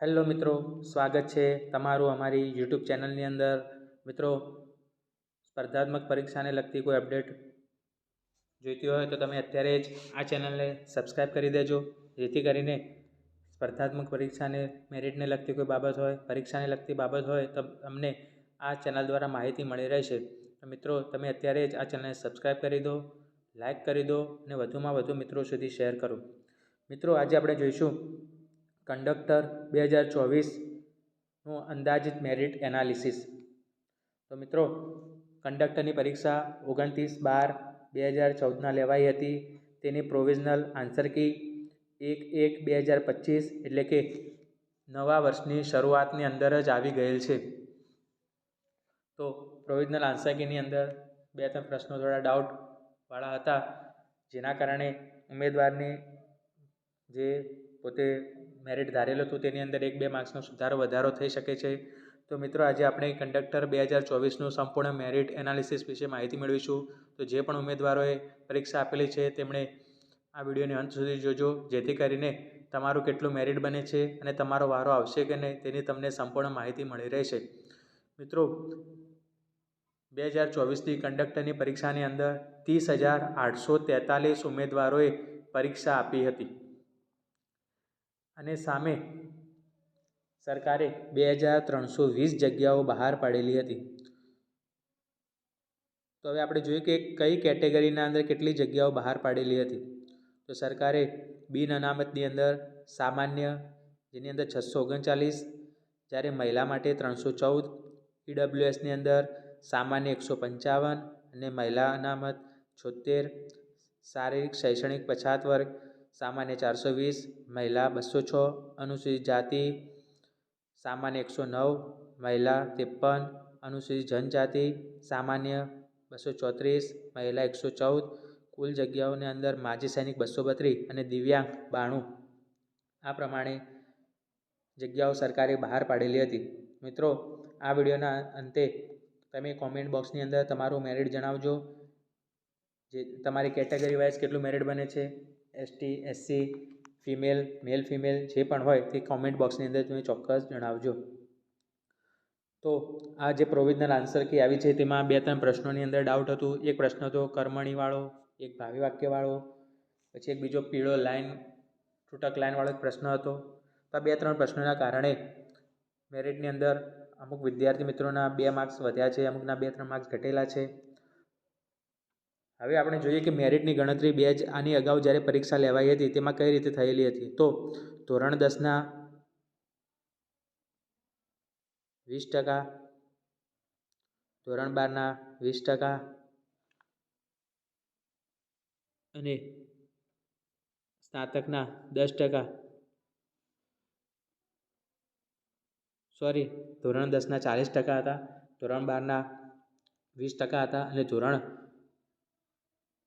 Hello મિત્રો, સ્વાગત છે તમારું અમારી યુટ્યુબ ચેનલની અંદર. મિત્રો, સ્પર્ધાત્મક પરીક્ષાને લગતી કોઈ અપડેટ જોઈતી હોય તો તમે અત્યારે જ આ ચેનલને સબસ્ક્રાઈબ કરી દેજો. જેથી કરીને સ્પર્ધાત્મક પરીક્ષાને મેરિટને લગતી કોઈ બાબત હોય, પરીક્ષાને લગતી બાબત હોય તો તમને આ ચેનલ દ્વારા માહિતી મળી રહેશે. તો મિત્રો, તમે અત્યારે જ આ ચેનલને સબસ્ક્રાઈબ કરી દો લાઈક કરી દો અને વધુમાં વધુ મિત્રો સુધી શેર કરો. મિત્રો, આજે આપણે જોઈશું કંડક્ટર બે હજાર ચોવીસનું અંદાજિત મેરિટ એનાલિસિસ. તો મિત્રો, કંડક્ટરની પરીક્ષા ઓગણત્રીસ બાર બે હજાર ચૌદના લેવાઈ હતી. તેની પ્રોવિઝનલ આન્સર કી એક એક બે હજાર પચીસ એટલે કે નવા વર્ષની શરૂઆતની અંદર જ આવી ગયેલ છે. તો પ્રોવિઝનલ આન્સર કીની અંદર બે ત્રણ પ્રશ્નો થોડા ડાઉટવાળા હતા. જેના કારણે ઉમેદવારને જે પોતે મેરિટ ધારેલું હતું, તેની અંદર એક બે માર્ક્સનો સુધારો, વધારો થઈ શકે છે. તો મિત્રો, આજે આપણે કંડક્ટર બે હજાર ચોવીસનું સંપૂર્ણ મેરિટ એનાલિસિસ વિશે માહિતી મેળવીશું. તો જે પણ ઉમેદવારોએ પરીક્ષા આપેલી છે, તેમણે આ વિડીયોને અંત સુધી જોજો. જેથી કરીને તમારું કેટલું મેરિટ બને છે અને તમારો વારો આવશે કે નહીં, તેની તમને સંપૂર્ણ માહિતી મળી રહેશે. મિત્રો, બે હજાર ચોવીસની કંડક્ટરની પરીક્ષાની અંદર ત્રીસ હજાર આઠસો તેતાલીસ ઉમેદવારોએ પરીક્ષા આપી હતી. અને સામે સરકારે બે હજાર ત્રણસો વીસ જગ્યાઓ બહાર પાડેલી હતી. તો હવે આપણે જોઈએ કે કઈ કેટેગરીના અંદર કેટલી જગ્યાઓ બહાર પાડેલી હતી. તો સરકારે બિન અનામતની અંદર સામાન્ય, જેની અંદર છસો ઓગણચાલીસ, જ્યારે મહિલા માટે ત્રણસો ચૌદ ઈડબ્લ્યુએસની અંદર સામાન્ય એકસો પંચાવન અને મહિલા અનામત છોતેર શારીરિક શૈક્ષણિક પછાત વર્ગ સામાન્ય ચારસો વીસ, મહિલા બસો છ, અનુસૂચિત જાતિ સામાન્ય એકસો નવ, મહિલા ત્રેપન, અનુસૂચિત જનજાતિ સામાન્ય બસો ચોત્રીસ, મહિલા એકસો ચૌદ, કુલ જગ્યાઓની અંદર માજી સૈનિક બસો બત્રીસ અને દિવ્યાંગ બાણું. આ પ્રમાણે જગ્યાઓ સરકારે બહાર પાડેલી હતી. મિત્રો, આ વિડીયોના અંતે તમે કોમેન્ટ બોક્સની અંદર તમારું મેરિટ જણાવજો. જે તમારી કેટેગરી વાઇઝ કેટલું મેરિટ બને છે? ST SC female male female જે પણ હોય તે કોમેન્ટ બોક્સની અંદર તમે ચોક્કસ જણાવજો. તો આ જે પ્રોવિઝનલ આન્સર કી આવી છે તેમાં બે, ત્રણ પ્રશ્નોની અંદર ડાઉટ હતું. એક પ્રશ્ન હતો કર્મણીવાળો, એક ભાવિ વાક્યવાળો, પછી એક બીજો પીળો લાઇન છૂટક લાઇનવાળો એક પ્રશ્ન હતો. તો આ બે, ત્રણ પ્રશ્નોના કારણે મેરિટની અંદર અમુક વિદ્યાર્થી મિત્રોના બે માર્ક્સ વધ્યા છે, અમુકના બે, ત્રણ માર્ક્સ ઘટેલા છે. હવે આપણે જોઈએ કે મેરિટની ગણતરી બે જ આની અગાઉ જ્યારે પરીક્ષા લેવાઈ હતી, તેમાં કઈ રીતે થયેલી હતી? તો ધોરણ દસના વીસ ટકા, ધોરણ બારના વીસ ટકા અને સ્નાતકના દસ ટકા. સોરી ધોરણ દસના ચાલીસ ટકા હતા, ધોરણ બારના વીસ ટકા હતા અને ધોરણ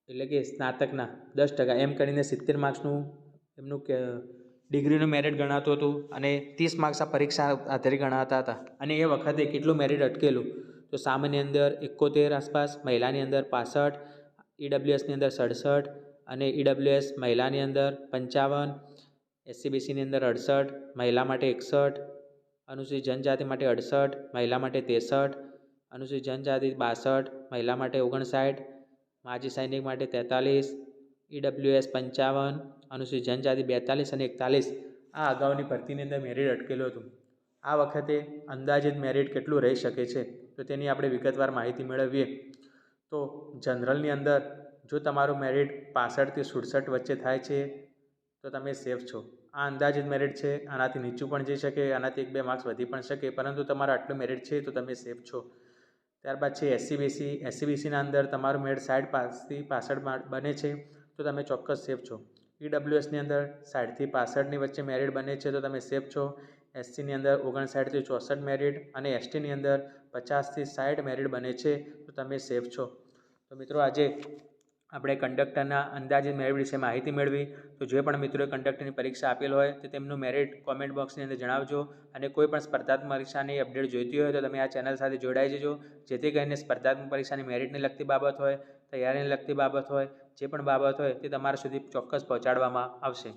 એટલે કે સ્નાતકના દસ ટકા. એમ કરીને સિત્તેર માર્ક્સનું એમનું કે ડિગ્રીનું મેરિટ ગણાતું હતું અને ત્રીસ માર્ક્સ આ પરીક્ષા આધારે ગણાતા હતા. અને એ વખતે કેટલું મેરિટ અટકેલું? તો સામાન્ય અંદર એકોતેર આસપાસ, મહિલાની અંદર પાસઠ, ઈડબ્લ્યુએસની અંદર સડસઠ અને ઈડબ્લ્યુએસ મહિલાની અંદર પંચાવન, એસસીબીસીની અંદર અડસઠ, મહિલા માટે એકસઠ, અનુસૂચિત જનજાતિ માટે અડસઠ, મહિલા માટે ત્રેસઠ, અનુસૂચિત જનજાતિ બાસઠ, મહિલા માટે ઓગણસાઠ માજી સૈનિક માટે તેતાલીસ ઈડબ્લ્યુએસ પંચાવન, અનુસૂચિત જનજાતિ બેતાલીસ અને એકતાલીસ. આ અગાઉની ભરતીની અંદર મેરિટ અટકેલું હતું. આ વખતે અંદાજિત મેરિટ કેટલું રહી શકે છે? તો તેની આપણે વિગતવાર માહિતી મેળવીએ. તો જનરલની અંદર જો તમારું મેરિટ પાસઠથી સુડસઠ વચ્ચે થાય છે, તો તમે સેફ છો. આ અંદાજિત મેરિટ છે, આનાથી નીચું પણ જઈ શકે, આનાથી એક બે માર્ક્સ વધી પણ શકે, પરંતુ તમારા આટલું મેરિટ છે તો તમે સેફ છો. ત્યારબાદ છે એસસીબીસી. એસસીબીસીના અંદર તમારું મેળ સાઈડ પાસથી પાસઠ બને છે, તો તમે ચોક્કસ સેફ છો. ઈડબ્લ્યુએસની અંદર સાઠથી પાસઠની વચ્ચે મેરિટ બને છે, તો તમે સેફ છો. એસસીની અંદર ઓગણસાઠથી ચોસઠ મેરિટ અને એસટીની અંદર પચાસથી સાઠ મેરિટ બને છે, તો તમે સેફ છો. તો મિત્રો, આજે આપણે કંડક્ટરના અંદાજે મેરિટ વિશે માહિતી મેળવી, તો જે પણ મિત્રોએ કંડક્ટરની પરીક્ષા આપેલ હોય, તો તેમનું મેરિટ કોમેન્ટ બોક્સની અંદર જણાવજો. અને કોઈ પણ સ્પર્ધાત્મક પરીક્ષાની અપડેટ જોઈતી હોય, તો તમે આ ચેનલ સાથે જોડાઈ જજો. જેથી કરીને સ્પર્ધાત્મક પરીક્ષાની મેરિટને લગતી બાબત હોય, તૈયારીને લગતી બાબત હોય, જે પણ બાબત હોય, તે તમારા સુધી ચોક્કસ પહોંચાડવામાં આવશે.